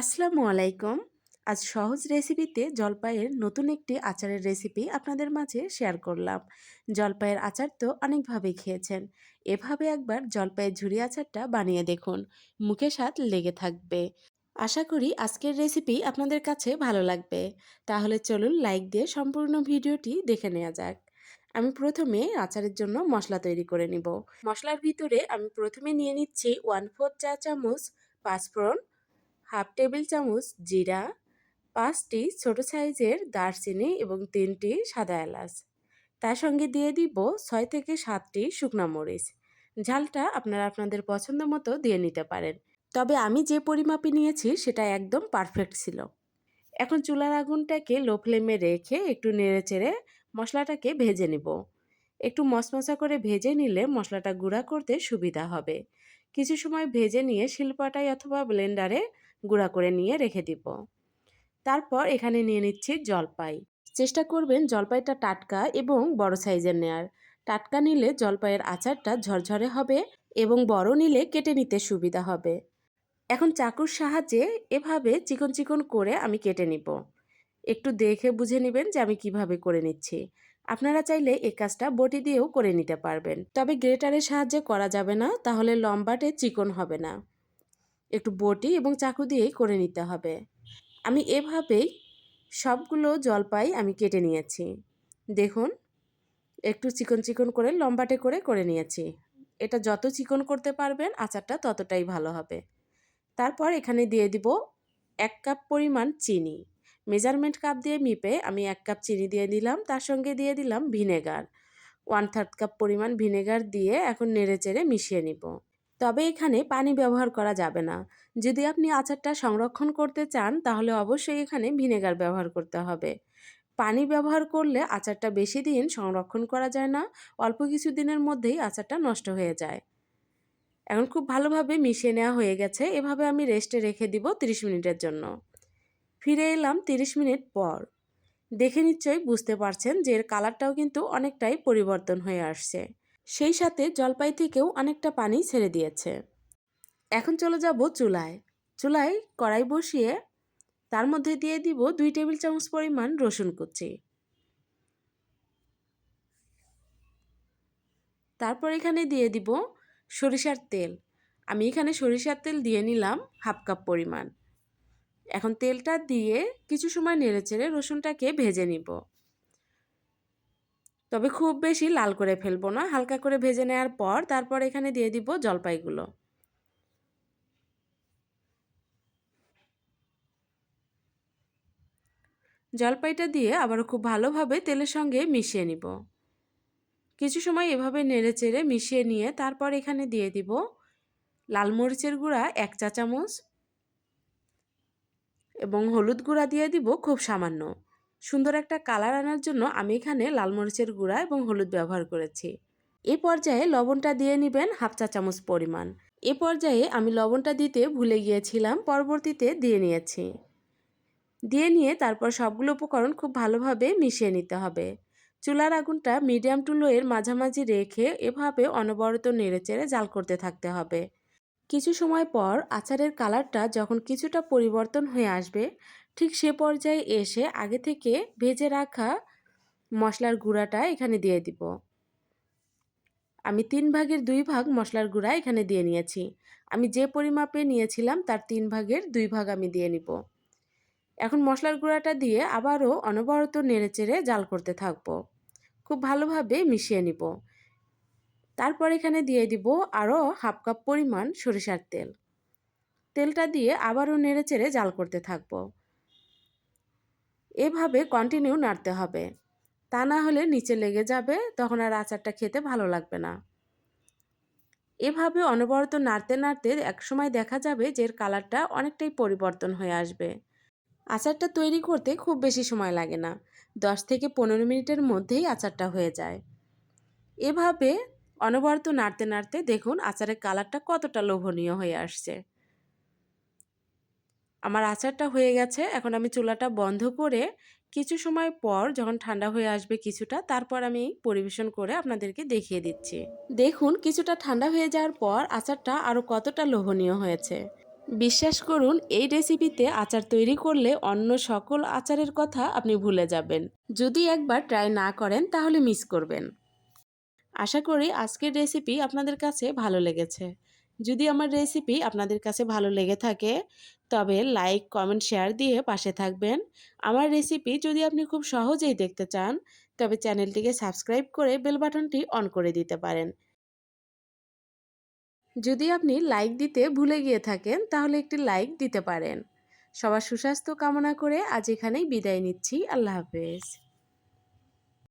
আসসালামু আলাইকুম। আজ সহজ রেসিপিতে জলপাইয়ের নতুন একটি আচারের রেসিপি আপনাদের মাঝে শেয়ার করলাম। জলপাইয়ের আচার তো অনেকভাবে খেয়েছেন। এভাবে একবার জলপাইয়ের ঝুরি আচারটা বানিয়ে দেখুন। মুখে স্বাদ লেগে থাকবে। আশা করি আজকের রেসিপি আপনাদের কাছে ভালো লাগবে। তাহলে চলুন লাইক দিয়ে সম্পূর্ণ ভিডিওটি দেখে নেওয়া যাক। আমি প্রথমে আচারের জন্য মশলা তৈরি করে নিব। মশলার ভিতরে আমি প্রথমে নিয়ে নিচ্ছি ওয়ান ফোর চা চামচ পাঁচফোড়ন হাফ টেবিল চামচ জিরা, পাঁচটি ছোট সাইজের দারচিনি এবং তিনটি সাদা এলাচ। তার সঙ্গে দিয়ে দিব ছয় থেকে সাতটি শুকনো মরিচ। ঝালটা আপনারা আপনাদের পছন্দ মতো দিয়ে নিতে পারেন। তবে আমি যে পরিমাপে নিয়েছি, সেটা একদম পারফেক্ট ছিল। এখন চুলার আগুনটাকে লো ফ্লেমে রেখে একটু নেড়ে চেড়ে মশলাটাকে ভেজে নেব। একটু মশমশা করে ভেজে নিলে মশলাটা গুঁড়া করতে সুবিধা হবে। কিছু সময় ভেজে নিয়ে শিল্পাটাই অথবা ব্লেন্ডারে গুঁড়া করে নিয়ে রেখে দিব। তারপর এখানে নিয়ে নিচ্ছি জলপাই। চেষ্টা করবেন জলপাইটা টাটকা এবং বড় সাইজের নেয়ার। টাটকা নিলে জলপাইয়ের আচারটা ঝরঝরে হবে এবং বড় নিলে কেটে নিতে সুবিধা হবে। এখন চাকুর সাহায্যে এভাবে চিকন চিকন করে আমি কেটে নিব। একটু দেখে বুঝে নেবেন যে আমি কীভাবে করে নিচ্ছি। আপনারা চাইলে এই কাজটা বটি দিয়েও করে নিতে পারবেন। তবে গ্রেটারের সাহায্যে করা যাবে না, তাহলে লম্বাটে চিকন হবে না। একটু বটি এবং চাকু দিয়েই করে নিতে হবে। আমি এভাবেই সবগুলো জলপাই আমি কেটে নিয়েছি। দেখুন, একটু চিকন চিকন করে লম্বাটে করে করে নিয়েছি। এটা যত চিকন করতে পারবেন, আচারটা ততটাই ভালো হবে। তারপর এখানে দিয়ে দিব এক কাপ পরিমাণ চিনি। মেজারমেন্ট কাপ দিয়ে মিপে আমি এক কাপ চিনি দিয়ে দিলাম। তার সঙ্গে দিয়ে দিলাম ভিনেগার। ওয়ান থার্ড কাপ পরিমাণ ভিনেগার দিয়ে এখন নেড়ে চেড়ে মিশিয়ে নিব। তবে এখানে পানি ব্যবহার করা যাবে না। যদি আপনি আচারটা সংরক্ষণ করতে চান, তাহলে অবশ্যই এখানে ভিনেগার ব্যবহার করতে হবে। পানি ব্যবহার করলে আচারটা বেশি দিন সংরক্ষণ করা যায় না, অল্প কিছু দিনের মধ্যেই আচারটা নষ্ট হয়ে যায়। এখন খুব ভালোভাবে মিশিয়ে নেওয়া হয়ে গেছে, এভাবে আমি রেস্টে রেখে দিব 30 মিনিটের জন্য। ফিরে এলাম 30 মিনিট পর। দেখে নিশ্চয়ই বুঝতে পারছেন যে এর কালারটাও কিন্তু অনেকটাই পরিবর্তন হয়ে আসছে। সেই সাথে জলপাই থেকেও অনেকটা পানি ছেড়ে দিয়েছে। এখন চলে যাব চুলায়। চুলায় কড়াই বসিয়ে তার মধ্যে দিয়ে দিব দুই টেবিল চামচ পরিমাণ রসুন কুচি। তারপর এখানে দিয়ে দিব সরিষার তেল। আমি এখানে সরিষার তেল দিয়ে নিলাম হাফ কাপ পরিমাণ। এখন তেলটা দিয়ে কিছু সময় নেড়ে চেড়ে রসুনটাকে ভেজে নিব। তবে খুব বেশি লাল করে ফেলব না। হালকা করে ভেজে নেওয়ার পর তারপর এখানে দিয়ে দিব জলপাইগুলো। জলপাইটা দিয়ে আবার খুব ভালোভাবে তেলের সঙ্গে মিশিয়ে নিব। কিছু সময় এভাবে নেড়ে চেড়ে মিশিয়ে নিয়ে তারপর এখানে দিয়ে দিব লাল মরিচের গুঁড়া এক চা চামচ এবং হলুদ গুঁড়া দিয়ে দিব খুব সামান্য। সুন্দর একটা কালার আনার জন্য আমি এখানে লাল মরিচের গুঁড়া এবং হলুদ ব্যবহার করেছি। এ পর্যায়ে লবণটা দিয়ে নেবেন হাফ চা চামচ পরিমাণ। এ পর্যায়ে আমি লবণটা দিতে ভুলে গিয়েছিলাম, পরবর্তীতে দিয়ে নিয়েছি। দিয়ে নিয়ে তারপর সবগুলো উপকরণ খুব ভালোভাবে মিশিয়ে নিতে হবে। চুলার আগুনটা মিডিয়াম টু লোয়ের মাঝামাঝি রেখে এভাবে অনবরত নেড়েচেড়ে জাল করতে থাকতে হবে। কিছু সময় পর আচারের কালারটা যখন কিছুটা পরিবর্তন হয়ে আসবে ঠিক সে পর্যায়ে এসে আগে থেকে ভেজে রাখা মশলার গুঁড়াটা এখানে দিয়ে দিব। আমি তিন ভাগের দুই ভাগ মশলার গুঁড়া এখানে দিয়ে নিয়েছি। আমি যে পরিমাপে নিয়েছিলাম তার তিন ভাগের দুই ভাগ আমি দিয়ে নিব। এখন মশলার গুঁড়াটা দিয়ে আবারও অনবরত নেড়েচেড়ে জাল করতে থাকব। খুব ভালোভাবে মিশিয়ে নিব। তারপর এখানে দিয়ে দিব আরও হাফ কাপ পরিমাণ সরিষার তেল। তেলটা দিয়ে আবারও নেড়েচেড়ে জাল করতে থাকব। এভাবে কন্টিনিউ নাড়তে হবে। তা না হলে নিচে লেগে যাবে, তখন আর আচারটা খেতে ভালো লাগবে না। এভাবে অনবরত নাড়তে নাড়তে একসময় দেখা যাবে যে এর কালারটা অনেকটাই পরিবর্তন হয়ে আসবে। আচারটা তৈরি করতে খুব বেশি সময় লাগে না। দশ থেকে পনেরো মিনিটের মধ্যেই আচারটা হয়ে যায়। এভাবে অনবরত নাড়তে নাড়তে দেখুন আচারের কালারটা কতটা লোভনীয় হয়ে আসছে। আমার আচারটা হয়ে গেছে। এখন আমি চুলাটা বন্ধ করে কিছু সময় পর যখন ঠান্ডা হয়ে আসবে কিছুটা, তারপর আমি পরিবেশন করে আপনাদেরকে দেখিয়ে দিচ্ছি। দেখুন কিছুটা ঠান্ডা হয়ে যাওয়ার পর আচারটা আরও কতটা লোভনীয় হয়েছে। বিশ্বাস করুন, এই রেসিপিতে আচার তৈরি করলে অন্য সকল আচারের কথা আপনি ভুলে যাবেন। যদি একবার ট্রাই না করেন, তাহলে মিস করবেন। আশা করি আজকের রেসিপি আপনাদের কাছে ভালো লেগেছে। যদি আমার রেসিপি আপনাদের কাছে ভালো লেগে থাকে, তবে লাইক কমেন্ট শেয়ার দিয়ে পাশে থাকবেন। আমার রেসিপি যদি আপনি খুব সহজেই দেখতে চান, তবে চ্যানেলটিকে সাবস্ক্রাইব করে বেল বাটনটি অন করে দিতে পারেন। যদি আপনি লাইক দিতে ভুলে গিয়ে থাকেন, তাহলে একটি লাইক দিতে পারেন। সবার সুস্বাস্থ্য কামনা করে আজ এখানেই বিদায় নিচ্ছি। আল্লাহ হাফেজ।